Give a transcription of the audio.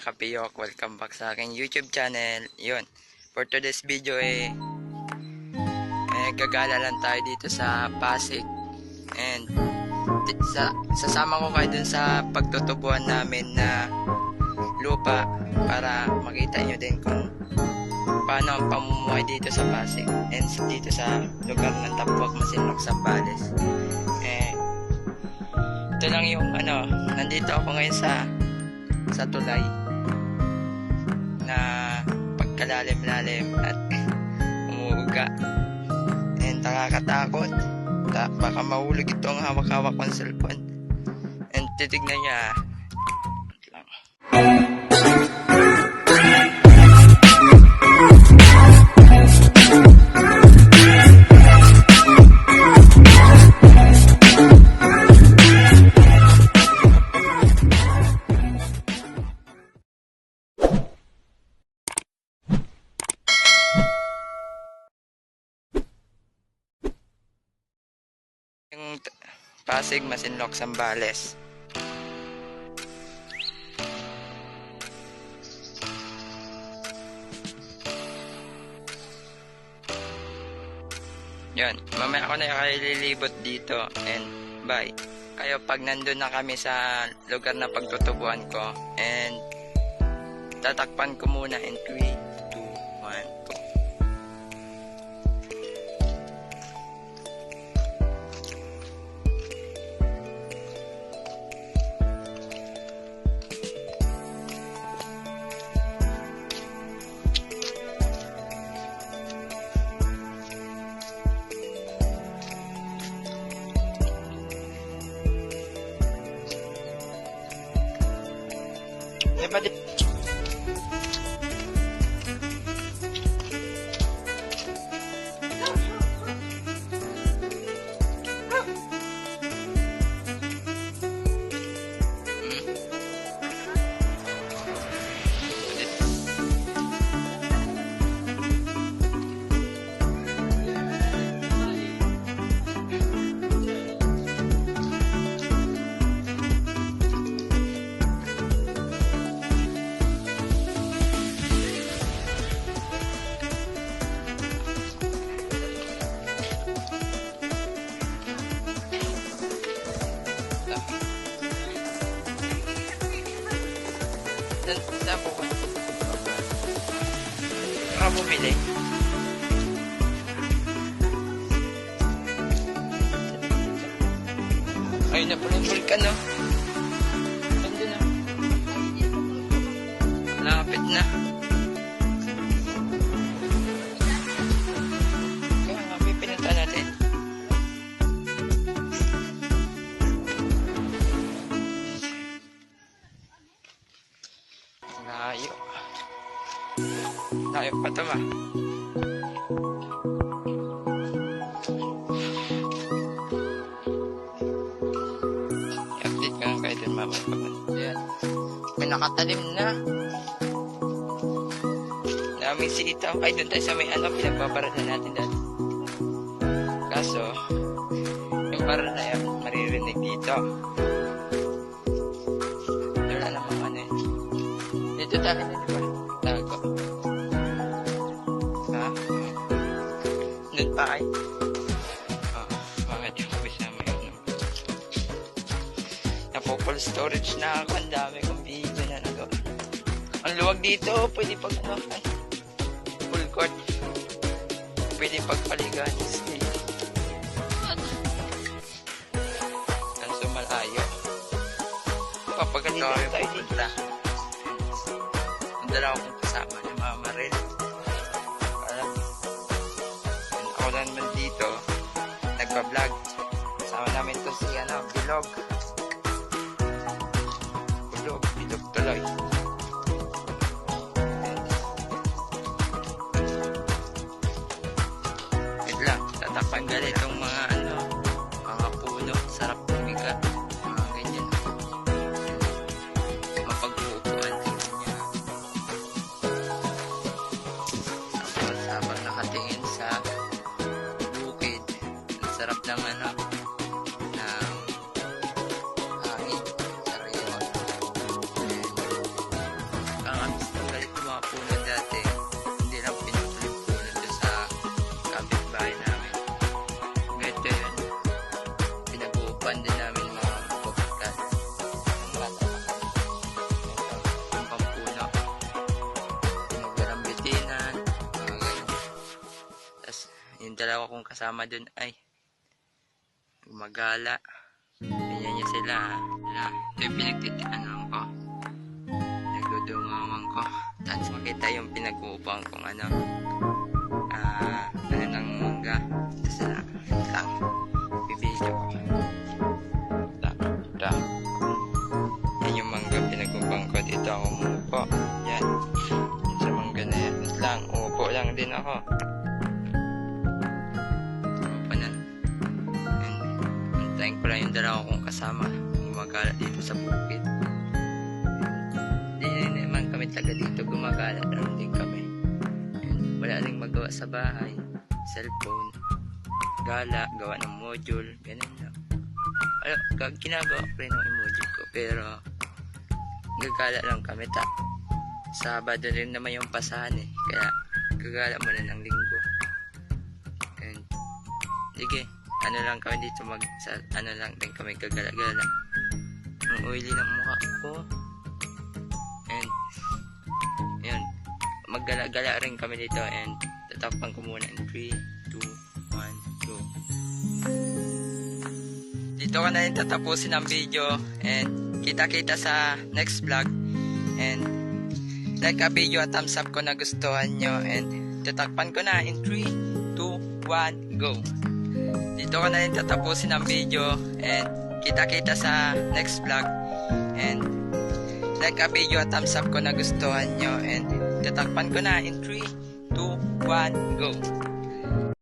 mga kapiyok, welcome back sa aking YouTube channel. Yun, for today's video eh, eh gagala lang tayo dito sa Pasig. And sa, sasama ko kayo dun sa pagtutubuan namin na lupa para makita nyo din kung paano ang pamumuhay dito sa Pasig and dito sa lugar ng Tapuak, Masinlok, Zambales. Eh, ito lang yung ano, nandito ako ngayon sa sa tulay na pagkalalim-lalim at umuuga. And nakakatakot Ta- baka mahulog itong hawak-hawak kong cellphone. And titignan niya. Lang. Yung Pasig, Masinloc, Zambales. Yun, mamaya ako na kayo lilibot dito and bye. Kayo pag nandun na kami sa lugar na pagtutubuan ko and tatakpan ko muna in 3, everybody Saan po ba? Baka bumili. Ayun na pala yung vulkan, no? Ganda na. Malapit na. Layo pa ito ba? I-update ko lang kayo din mamaya pag Ayan. May nakatalim na. Daming sitaw. Ay, doon tayo sa may ano, pinagbabarada natin dati. Kaso, yung barada na yan, maririnig dito. Wala namang ano eh. Dito tayo na, di ba? Tago. Storage na ako. Ang dami kong video na nagawa. Ang luwag dito. Pwede pag ano. Ay. Full court. Pwede pagpaligan. Stay. Ang sumalayo. Papagalitan tayo dito. Ang dalawa kong kasama ni Mama. Parang, yun, ako naman dito, nagpa-vlog. Kasama namin to si, ano, Bilog. Tuloy. Wait lang, tatakpan itong mga, ano, mga puno. Sarap tumiga. Mga ganyan. Mapag-uupuan din niya. Tapos habang nakatingin sa bukid, sarap ng ano, dalawa kong kasama dun ay gumagala. Ganyan niya sila. Sila. Ito yung pinagtitianan ko. Nagdudungawan ko. Tapos makita yung pinag-uupang kong ano. Ah, ano ng mangga. Tapos na, lang. Bibidyo ko. Ito. Ito. Yan yung mangga pinag-upang ko. Dito ako umupo. Yan. Yan sa mangga na yan. Lang. Umupo lang din ako. Kasama. Gumagala dito sa bukid. Hindi na naman kami taga dito. Gumagala lang din kami. Wala rin magawa sa bahay. Cellphone. Gala. Gawa ng module. Ganun lang. Ano, ginagawa ko rin ng emoji ko. Pero, gagala lang kami. Ta Sabado rin naman yung pasahan eh. Kaya, gagala muna ng linggo. And, sige, ano lang kami dito mag, sa, ano lang din kami gagala-gala. Ang oily ng mukha ko. And, yun, maggala-gala rin kami dito and tatakpan ko muna in 3, 2, 1, 2. Dito ko na rin tatapusin ang video and kita-kita sa next vlog and like a video at thumbs up ko na gustuhan nyo and tatakpan ko na in 3, 2, 1, go! Dito ko na rin tatapusin ang video and kita-kita sa next vlog and like a video at thumbs up ko na gustuhan nyo and tatakpan ko na in 3, 2, 1, go!